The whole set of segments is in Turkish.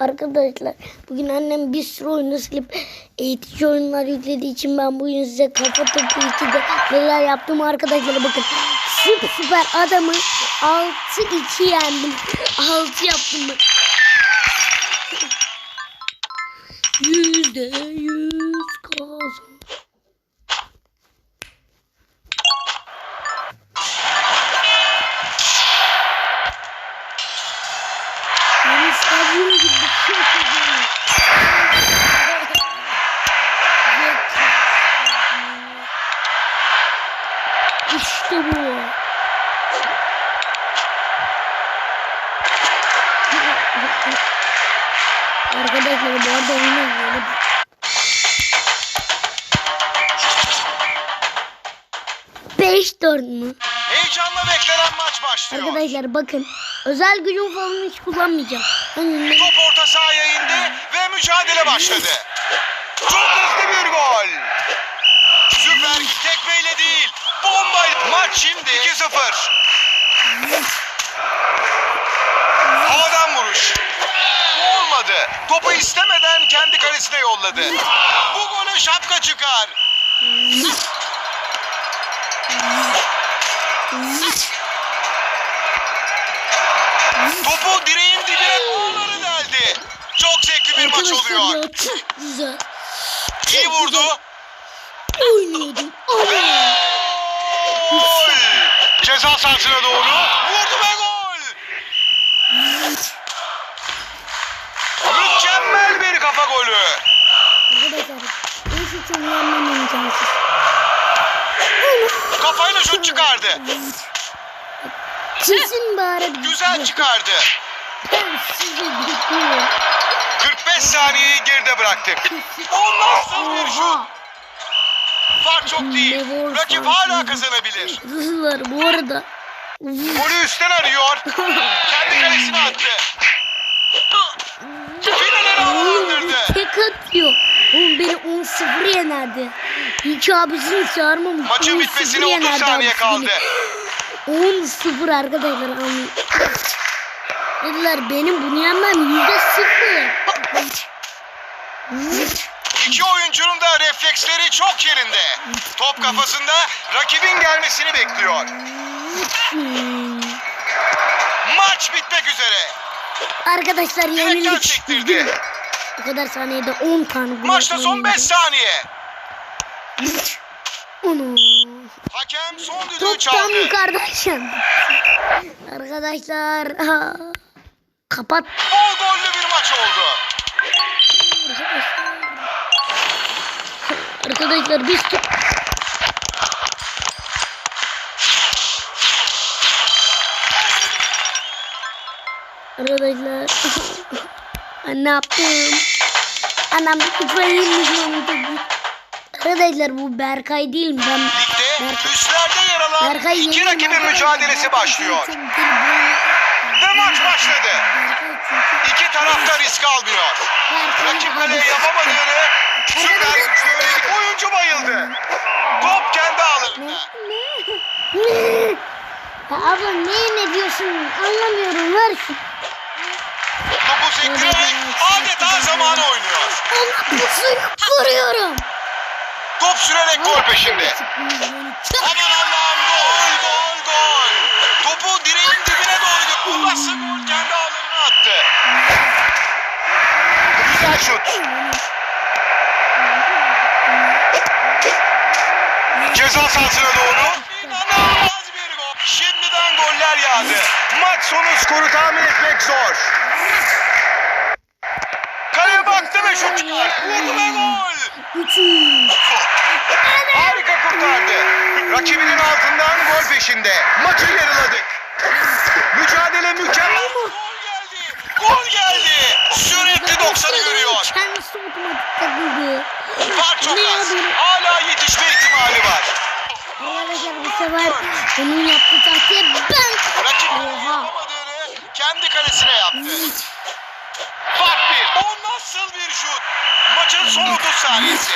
Arkadaşlar bugün annem bir sürü oyunu silip eğitici oyunlar yüklediği için ben bugün size kafa topu 2'de neler yaptım arkadaşlar bakın. Süper süper adamı 6-2 yendim. 6 yaptım ben. Yüzde yüz kazan. 5-4 mü? Heyecanla beklenen maç başlıyor. Arkadaşlar bakın. Özel gücüm falan hiç kullanmayacağım. Top orta sahaya indi ve mücadele başladı. Çok hızlı bir gol. Süper tekmeyle değil. Bomba. Maç şimdi 2-0. Havadan vuruş. Bu olmadı. Topu istemeden kendi kalesine yolladı. Bu gole şapka çıkar. Topu direğin dibine ağları deldi. Çok zevkli bir maç Arkadaşlar oluyor. ya çok güzel. İyi vurdu. Oynuyordum. Ama. Gol! Ceza sahasına doğru vurdu ve gol. Mükemmel bir kafa golü. Arkadaşlar bu şutum yenmem imkansız. Kafayla şut çıkardı. Kesin bari. Güzel çıkardı. Ben sizi bekliyorum. 45 saniyeyi geride bıraktık. O nasıl bir şut? Fark çok değil. Rakip hala kazanabilir. Hızlılar bu arada. Golü üstten arıyor. Kendi kalesine attı. Finale havalandırdı. tek atıyor. Oğlum beni 10-0 yenerdi. Hiç abisini çağırmamış. Maçın 10-0 bitmesine 30 yenerdi saniye kaldı. beni. 10-0 arkadaşlar. Dediler benim bunu yenmem yüzde sıfır. İki oyuncunun da refleksleri çok yerinde. Top kafasında rakibin gelmesini bekliyor. Maç bitmek üzere. Arkadaşlar yenildik. Bu kadar saniyede 10 tane gol Maçta son 5 yenildik. saniye. Onu. Hakem son düdüğü Top tam çaldı. yukarıdayken. Arkadaşlar. aa, Kapat. Bol gollü bir maç oldu. Arkadaşlar biz. Arkadaşlar ne yaptım? Anam bu çocuk. Arkadaşlar bu Berkay değil mi? Ben Berkay- üstlerde yer alan Berkay iki rakibin mücadelesi başlıyor. tribün- Ve maç başladı. Çünkü- İki taraf da risk almıyor. Rakip kaleye yapamadığını süper güçlü oyuncu bayıldı. Top kendi ağlarında. Ne? Ya abla ne ne diyorsun? Anlamıyorum. Ver şu. Topu sektirerek adeta zamanı oynuyor. Allah pusuyu kuruyorum. Top sürerek gol peşinde. Aman Allah'ım gol gol gol. Topu direğin dibine doydu. Bu nasıl gol kendi ağlarına attı. Güzel şut. Ceza sahasına doğru. İnanılmaz bir gol. Şimdiden goller yağdı. Maç sonu skoru tahmin etmek zor. Ve şut. Vurdu ve gol. Harika kurtardı. Rakibinin altından gol peşinde. Maçı yarıladık. Mücadele mükemmel. Gol geldi. Gol geldi. Sürekli 90'ı görüyor. Kendisi otomatik takıldı. Fark çok az. Hala yetişme ihtimali var. Arkadaşlar bu sefer onun yaptığı taktiğe ben... Rakip yapamadığını kendi kalesine yaptı. Fark bir. O nasıl bir son 30 saniyesi.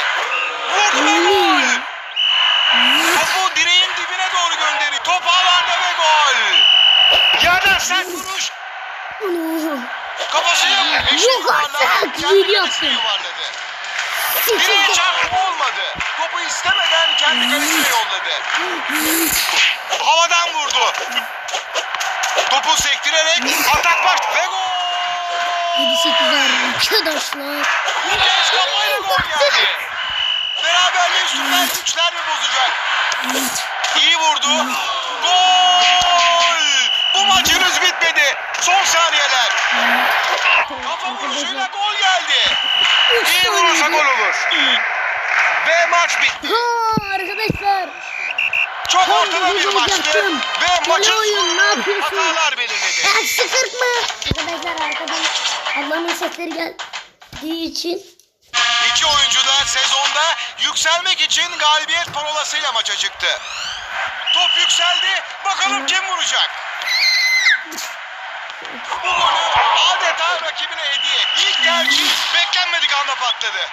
Vurdu ve gol. Topu direğin dibine doğru gönderiyor. Top ağlarda ve gol. Yerden sert vuruş. Eşek Yok yuvarladı. artık, yuvarladı. Direğe çarpma olmadı. Topu istemeden kendi kalesine yolladı. Havadan vurdu. Topu sektirerek atak baş ve gol. 7-8 arkadaşlar. Bu kez kafayla gol geldi. Beraberliği süper güçler mi bozacak? İyi vurdu. Gol! Bu maç henüz bitmedi. Son saniyeler. Kafa vuruşuyla gol geldi. İyi vurursa gol olur. Ve maç bitti. Ha arkadaşlar. Çok Tam ortada bir maçtı. olacaktım. Ve maçın oyun, hatalar belirledi. Ya sıkırtma. Arkadaşlar arkadan Allah'ın sesleri geldiği için. İki oyuncu da sezonda yükselmek için galibiyet parolasıyla maça çıktı. Top yükseldi. Bakalım kim vuracak? Bu golü adeta rakibine hediye. İlk tercih beklenmedik anda patladı.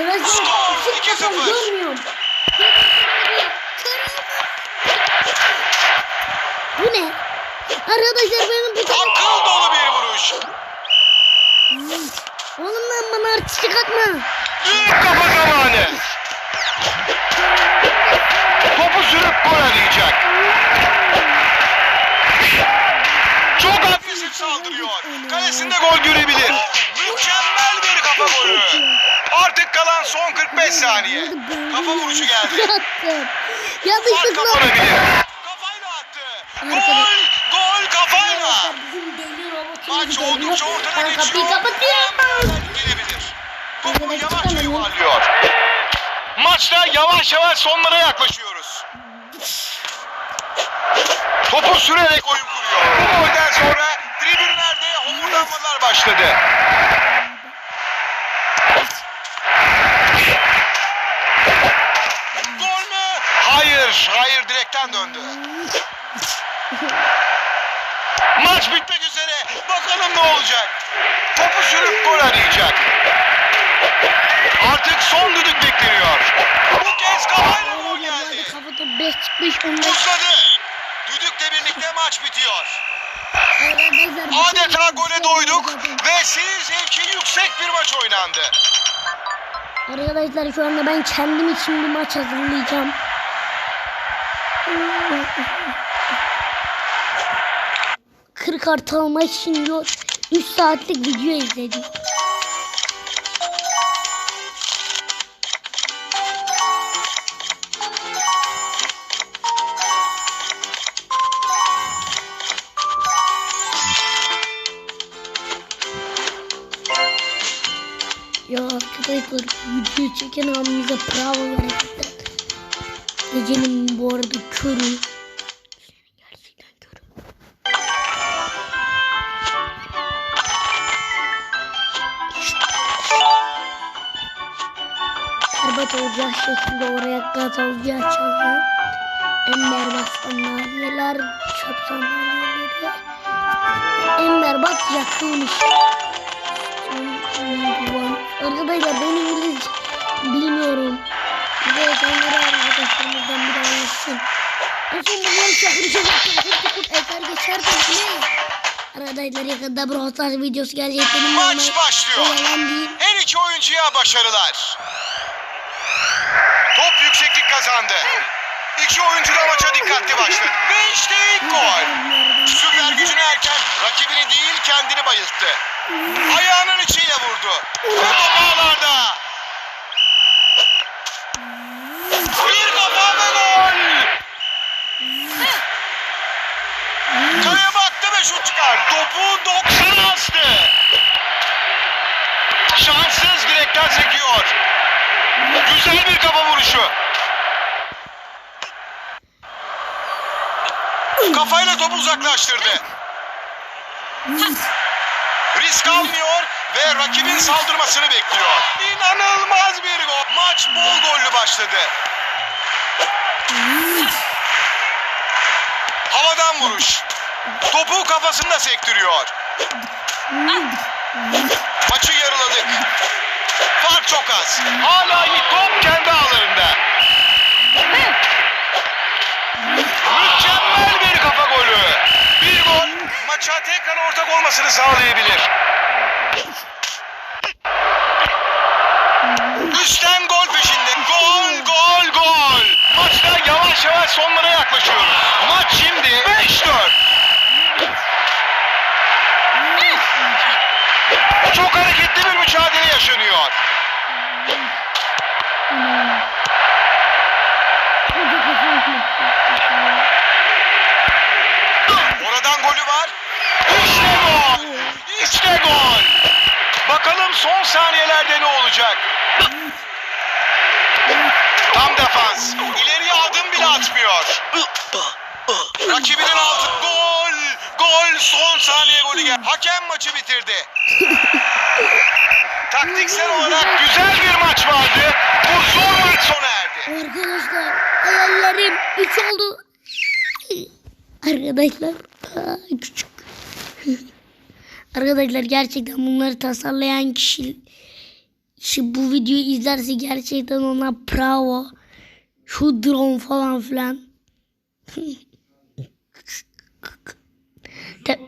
Arkadaşlar Skor hiç kafam 2-0. görmüyorum. Bu ne? Arkadaşlar benim bu kadar... Akıl dolu bir vuruş. Oğlum lan bana artistik atma. Büyük kafa zamanı. Topu sürüp gol arayacak. Çok agresif saldırıyor. Kalesinde gol görebilir. Mükemmel kafa golü. Artık kalan son 45 saniye. Kafa vuruşu geldi. Attım. Fark Yanlışlıkla. kapanabilir. Kafayla attı. Gol! Gol kafayla. Maç oldukça ortada geçiyor. Gelebilir. Topu yavaşça yuvarlıyor. Maçta yavaş yavaş sonlara yaklaşıyoruz. Topu sürerek oyun kuruyor. Bu golden sonra tribünlerde homurdanmalar başladı. Gol mü? Hayır, hayır direkten döndü. Maç bitmek üzere. Bakalım ne olacak. Topu sürüp gol arayacak. Artık son düdük bekleniyor. Bu kez kafayla gol geldi. Kafada 5 çıkmış 15. Uzadı. Düdükle birlikte maç bitiyor. Arkadaşlar, Adeta gole doyduk ve seyir zevki yüksek bir maç oynandı. Arkadaşlar şu anda ben kendim için bir maç hazırlayacağım. Kırk artı almak için diyor 3 saatlik video izledim. Ya arkadaşlar video çeken abimize bravo. Gecenin bu arada körü. Berbat olacak şekilde oraya gaz alacağı açalım. En berbat sandalyeler, çöp sandalyeleri. En berbat yakılmış. Arkadaşlar ben En son bunları çakır çakır çakır çakır eser geçerken ne? Arkadaşlar yakında Brawl videosu gelecek benim Maç başlıyor. Her iki oyuncuya başarılar. Top yükseklik kazandı. İki oyuncu da maça dikkatli başladı. Ve işte ilk gol. Süper gücünü erken rakibini değil kendini bayılttı. Ayağının içiyle vurdu. Ve top Ve şut çıkar. Topu 90'a astı. Şanssız direkten sekiyor. Güzel bir kafa vuruşu. Kafayla topu uzaklaştırdı. Risk almıyor ve rakibin saldırmasını bekliyor. İnanılmaz bir gol. Maç bol gollü başladı. Havadan vuruş. Topu kafasında sektiriyor. Maçı yarıladık. Fark çok az. Hala top kendi ağlarında. Mükemmel bir kafa golü. Bir gol maça tekrar ortak olmasını sağlayabilir. Üstten gol peşinde. Gol, gol, gol. Maçta yavaş yavaş sonlara yaklaşıyoruz. Maç şimdi 5-4. Çok hareketli bir mücadele yaşanıyor. Oradan golü var. İşte gol. İşte gol. Bakalım son saniyelerde ne olacak? Tam defans. İleriye adım bile atmıyor. Rakibinin altı gol. Gol son saniye golü gel. Hakem maçı bitirdi. Taktiksel olarak güzel bir maç vardı. Bu zor maç sona erdi. Arkadaşlar hayallerim 3 oldu. Arkadaşlar aa, küçük. Arkadaşlar gerçekten bunları tasarlayan kişi, kişi bu videoyu izlerse gerçekten ona bravo. Şu drone falan filan. Te-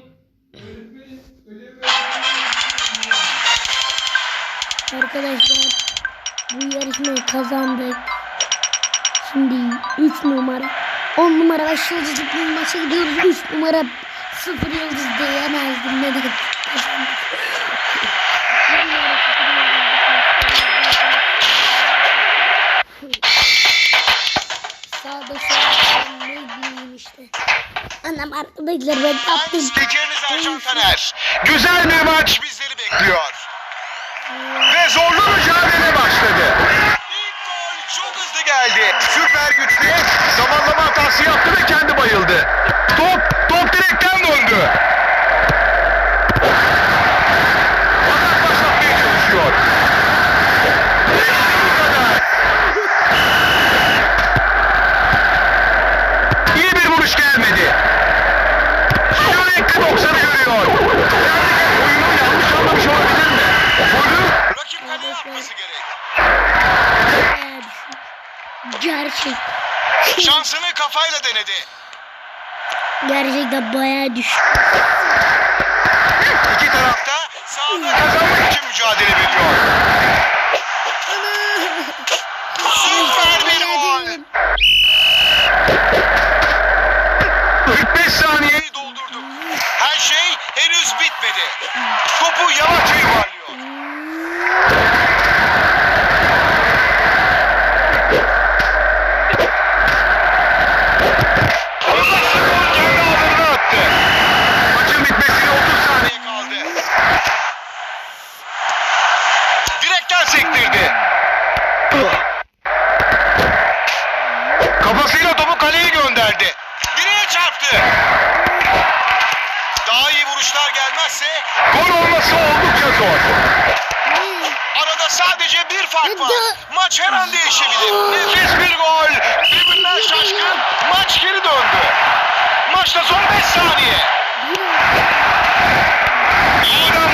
Arkadaşlar bu yarışmayı kazandık. Şimdi 3 numara 10 numara 5 yıldızlı bir maça gidiyoruz. 3 numara 0 yıldız diyemezdim. Ne? Kazandık. Anam arkadaşlar ben yaptım. Spikeriniz Ercan Taner. Güzel bir maç bizleri bekliyor. Ve zorlu mücadele başladı. İlk gol çok hızlı geldi. Süper güçlü zamanlama hatası yaptı ve kendi bayıldı. Top, top direkten döndü. Atak başlatmaya çalışıyor. İşte bu kadar. İyi bir vuruş gelmedi. Sürekli 90'ı görüyor. Oyunu yanlış anlamış olabilir mi? Golü rakip kaleye atması gerek. Bayağı düşün. Gerçek. Şansını kafayla denedi. Gerçekten bayağı düşün. İki tarafta sahada kazanmak için mücadele veriyor. Süper bir gol. 45 saniyeyi doldurduk. Her şey henüz bitmedi. Topu yavaşça yuvarlıyor. Kendi ağlarına attı. Maçın bitmesine 30 saniye kaldı. Direkten sektirdi. Kafasıyla topu kaleye gönderdi. Direğe çarptı. Daha iyi vuruşlar gelmezse gol olması oldukça zor. Arada sadece bir fark var. Maç her an değişebilir. Nefis bir gol. Birbirinden şaşkın. Maç geri döndü. Maçta son 5 saniye. Vuruş.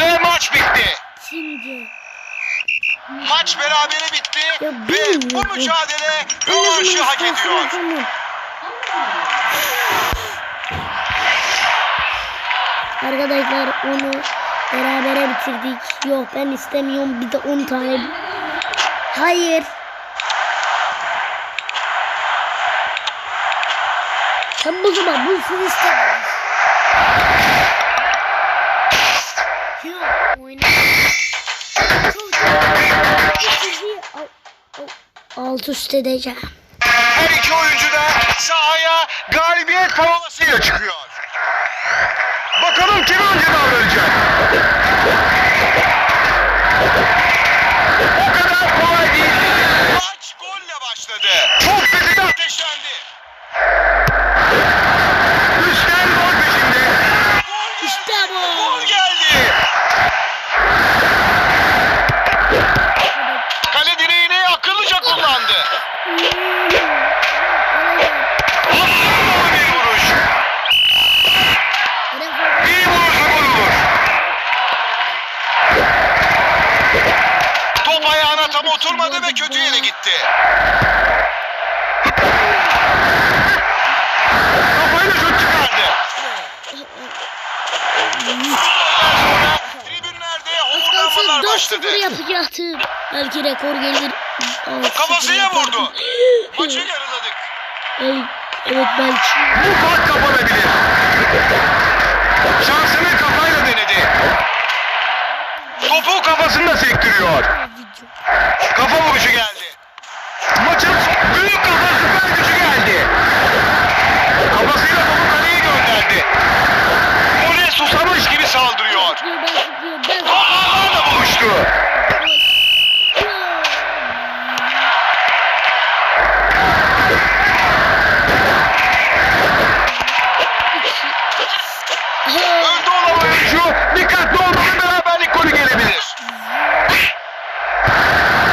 Ve maç bitti. Şimdi. Maç berabere bitti. Ya Ve bu mücadele rövanşı hak ediyor. Arkadaşlar onu berabere bitirdik. Yok ben istemiyorum. Bir de 10 tane. Hayır. Sen bu zaman bu al- al- alt üst edeceğim. Her iki oyuncu da sahaya galibiyet parolasıyla çıkıyor. Bakalım kim önce davranacak? Sıfır yapacaktım. Belki rekor gelir. Kafasıyla sıfır vurdu. Maçı yarıladık. Ay, evet belki. Bu fark kapanabilir. Şansını kafayla denedi. Topu kafasında sektiriyor. Kafa vuruşu geldi. Maçın büyük kafa süper gücü geldi. Kafasıyla topu kaleye gönderdi. Mone susamış gibi saldırıyor. Sıkıyor, ben sıkıyor, ben Top ağlarla buluştu. Önde olan oyuncu dikkatli olmalı beraberlik golü gelebilir.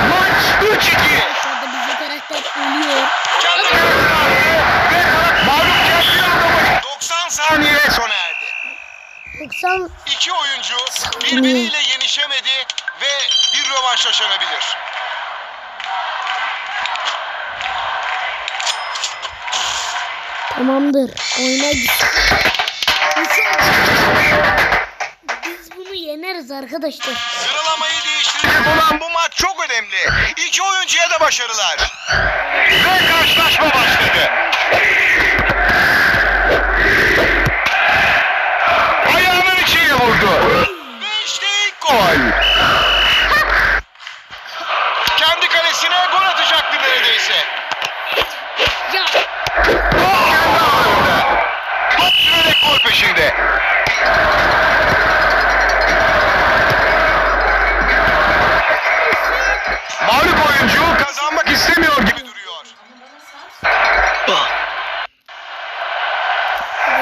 Maç 3-2. Aşağıda bizim karakter ölüyor. Kendi kalesine attı ve kanat mağlup kendi yanında 90 saniye sona erdi. 90 İki oyuncu birbiriyle yenişemedi ve bir rövanş yaşanabilir. tamamdır. Oyuna git. Biz bunu yeneriz arkadaşlar. Sıralamayı değiştirecek olan bu maç çok önemli. İki oyuncuya da başarılar. Ve karşılaşma başladı. Vurdu. İşte ilk gol. Kendi kalesine gol atacaktı neredeyse. Ya Top kendi ağlarında. Top sürerek gol peşinde. Mağlup oyuncu kazanmak istemiyor gibi duruyor.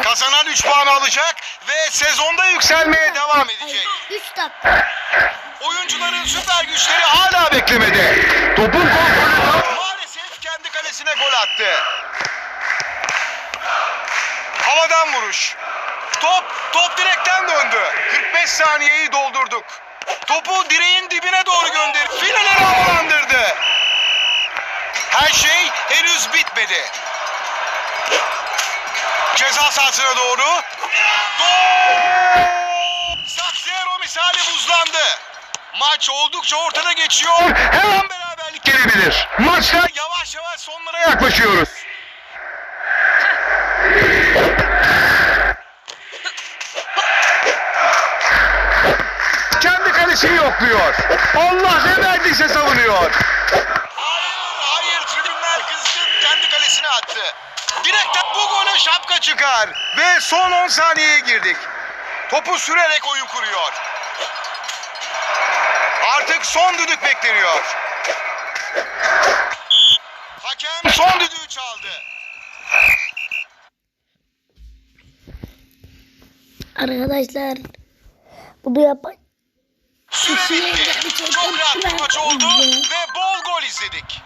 Kazanan 3 puan alacak sezonda yükselmeye devam edecek. 3 dakika. Oyuncuların süper güçleri hala beklemede. Topun kontrolü maalesef kendi kalesine gol attı. Havadan vuruş. Top, top direkten döndü. 45 saniyeyi doldurduk. Topu direğin dibine doğru gönder. Fileleri havalandırdı. Her şey henüz bitmedi. Ceza sahasına doğru. Gol! Saksiyero misali buzlandı. Maç oldukça ortada geçiyor. Her an beraberlik gelebilir. Maçta yavaş yavaş sonlara yaklaşıyoruz. Kendi kalesini yokluyor. Allah ne verdiyse savunuyor. Hayır, hayır tribünler kızgın kendi kalesine attı. Direkten gole şapka çıkar. Ve son 10 saniyeye girdik. Topu sürerek oyun kuruyor. Artık son düdük bekleniyor. Hakem son düdüğü çaldı. Arkadaşlar bunu yapan Süre bitti. Çok rahat bir maç oldu ve bol gol izledik.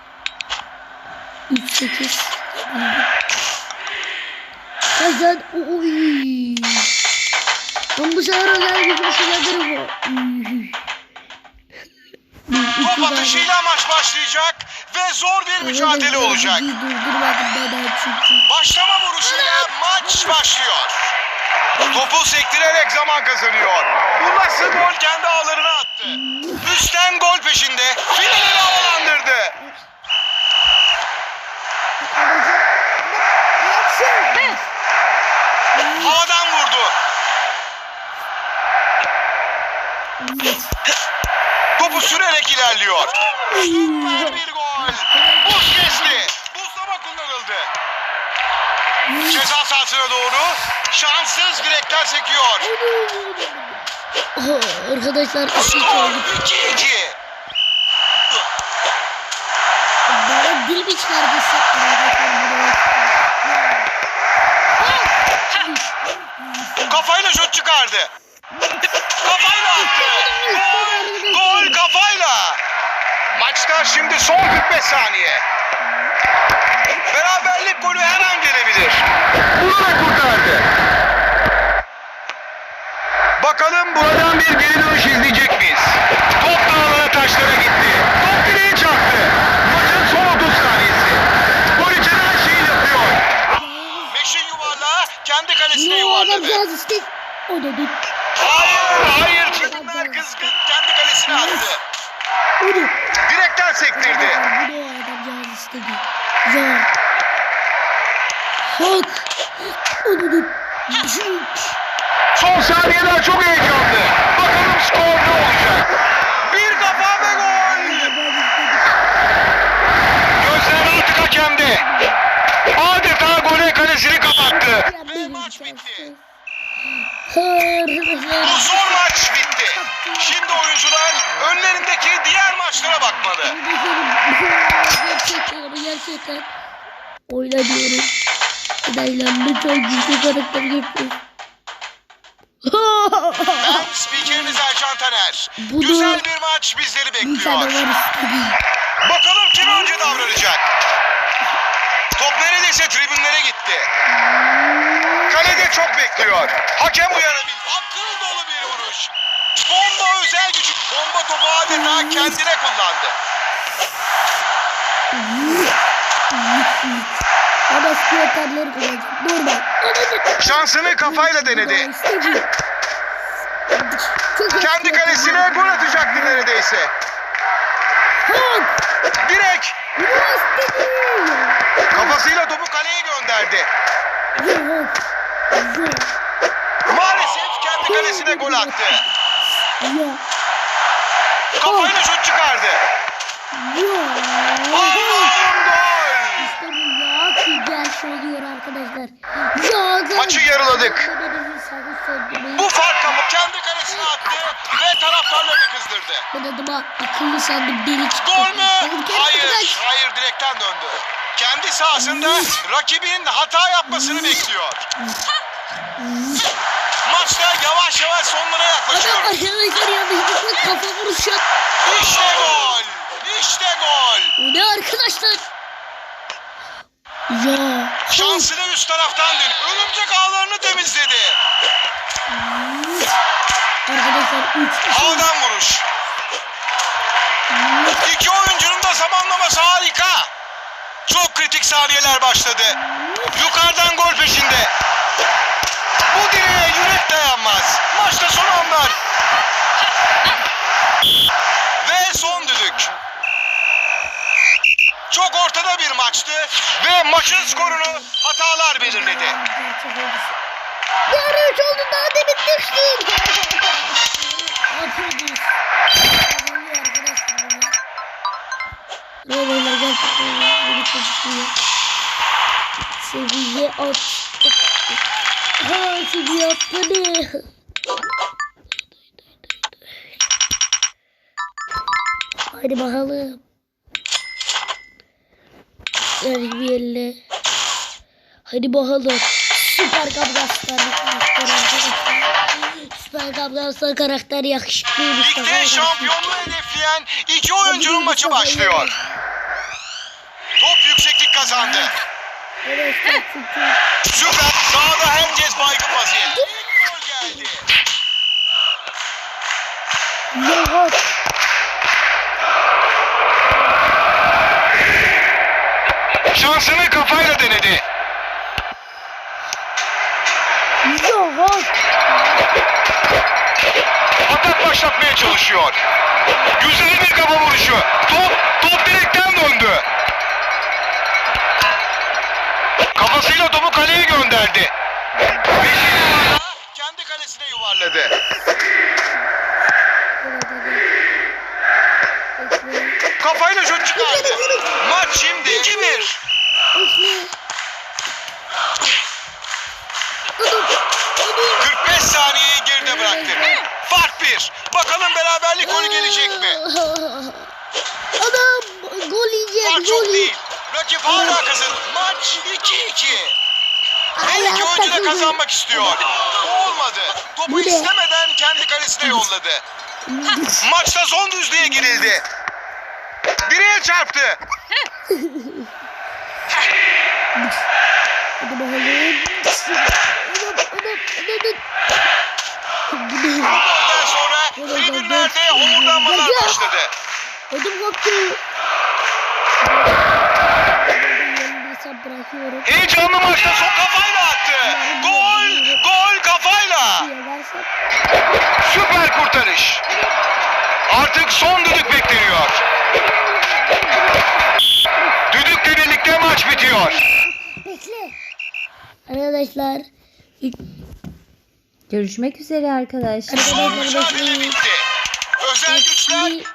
3-8 Kazan Oy Ben bu sefer özel gücümü kullanırım Top atışıyla maç başlayacak ve zor bir mücadele olacak. Çünkü Başlama vuruşuyla maç başlıyor. Topu sektirerek zaman kazanıyor. Bu nasıl gol kendi ağlarına attı. Üstten gol peşinde. Fileleri havalandırdı. Havadan vurdu. Topu sürerek ilerliyor. Süper bir gol. Buz kesti. Buzlama kullanıldı. Ceza sahasına doğru şanssız direkler sekiyor. Oh, Arkadaşlar Skor oldu 2-2. Bana dil mi çıkardıysa Kafayla şut çıkardı. Kafayla attı. Gol, gol kafayla. Maçta şimdi son 45 saniye. Beraberlik golü her an gelebilir. Bunu da kurtardı. Bakalım buradan bir geri dönüş izleyecek miyiz? Top dağlara taşlara gitti. Top direğe çarptı. Ödedik. Hayır, hayır. Tribünler kızgın. Kendi kalesine attı. Ödedik. Direkten sektirdi. Bu ne o adamcağız istedi. Ya. Hak. Ödedik. Cük. Son saniyeler çok heyecanlı. Bakalım skor ne olacak? Bir kafa ve gol. Gözler artık hakemde. Adeta gole kalesini kapattı. Maç bitti. Bu son maç bitti. Şimdi oyuncular önlerindeki diğer maçlara bakmalı. gerçekten gerçekten oyna diyorum. Adayla lütfen güçlü karakter yapıyor. Ben spikeriniz Ercan Taner. Bu Güzel bir maç bizleri bekliyor. Bakalım kim önce davranacak. Top neredeyse tribünlere gitti. Kalede çok bekliyor. Hakem uyarabildi. Akıl dolu bir vuruş. Bomba özel gücü. Bomba topu adeta kendine kullandı. Ama spikerleri kullanacak. Normal. Şansını kafayla denedi. Kendi kalesine gol atacaktı neredeyse. Ya istedi. Kafasıyla topu kaleye gönderdi. Maalesef kendi kalesine gol attı. Kafayla şut çıkardı. Gol. İşte bu güzel şey oluyor arkadaşlar. Maçı yarıladık. Bu fark kapı kendi kalesine attı ve taraftarlarını kızdırdı. Ben adıma akıllı sandım deli çıktı. Gol mü? Hayır, hayır direkten döndü. Kendi sahasında rakibinin hata yapmasını bekliyor. Maçta yavaş yavaş sonlara Adam yaklaşıyoruz. arkadaşlar yanlışlıkla kafa vuruşu. İşte gol. İşte gol. O ne arkadaşlar? Ya. Şansını üst taraftan dön. Örümcek ağlarını temizledi. Arkadaşlar 3 Havadan vuruş. İki oyuncunun da zamanlaması harika. Çok kritik saniyeler başladı. Yukarıdan gol peşinde. Bu direğe yürek dayanmaz. Maçta son anlar. Ve son düdük. Çok ortada bir maçtı ve maçın skorunu hatalar belirledi. Yarı üç oldu daha demin düştük. Beyler gerçekten beni çocukluyor. Seviye at. Ha seviye ne? Hadi bakalım. Gel bir elle. Hadi bakalım. Süper arkadaşlar. Süper kapgaslar karakter yakışıklıymış. Ligde şampiyonluğu hedefleyen iki oyuncunun maçı başlıyor. Top yükseklik kazandı. Evet. Süper. Sağda herkes baygın vaziyette. Gol geldi. Ya Şansını kafayla denedi. ya Atak başlatmaya çalışıyor. Güzel bir kafa vuruşu. Top, top direkten döndü. Kafasıyla topu kaleye gönderdi. Beşiktaş kendi kalesine yuvarladı. Kafayla şut çıkardı. Maç şimdi 2-1. 45 saniyeyi geride bıraktı. Fark 1. Bakalım beraberlik golü gelecek mi? Adam gol yiyecek Fark çok değil. Rakip hala kazandı. Maç 2-2. Her iki oyuncu da kazanmak istiyor. Olmadı. Topu istemeden kendi kalesine yolladı. Maçta son düzlüğe girildi. Direğe çarptı. Hadi bakalım. Golden sonra tribünlerde homurdanmalar başladı. Ödüm koptu. bırakıyorum. Heyecanlı maçta son kafayla attı. Gol, gol kafayla. Süper kurtarış. Artık son düdük bekleniyor. Düdükle birlikte maç bitiyor. Bekle. Arkadaşlar. Görüşmek üzere arkadaşlar. Arkadaşlar Mücadele bekleyin. bitti. Özel güçler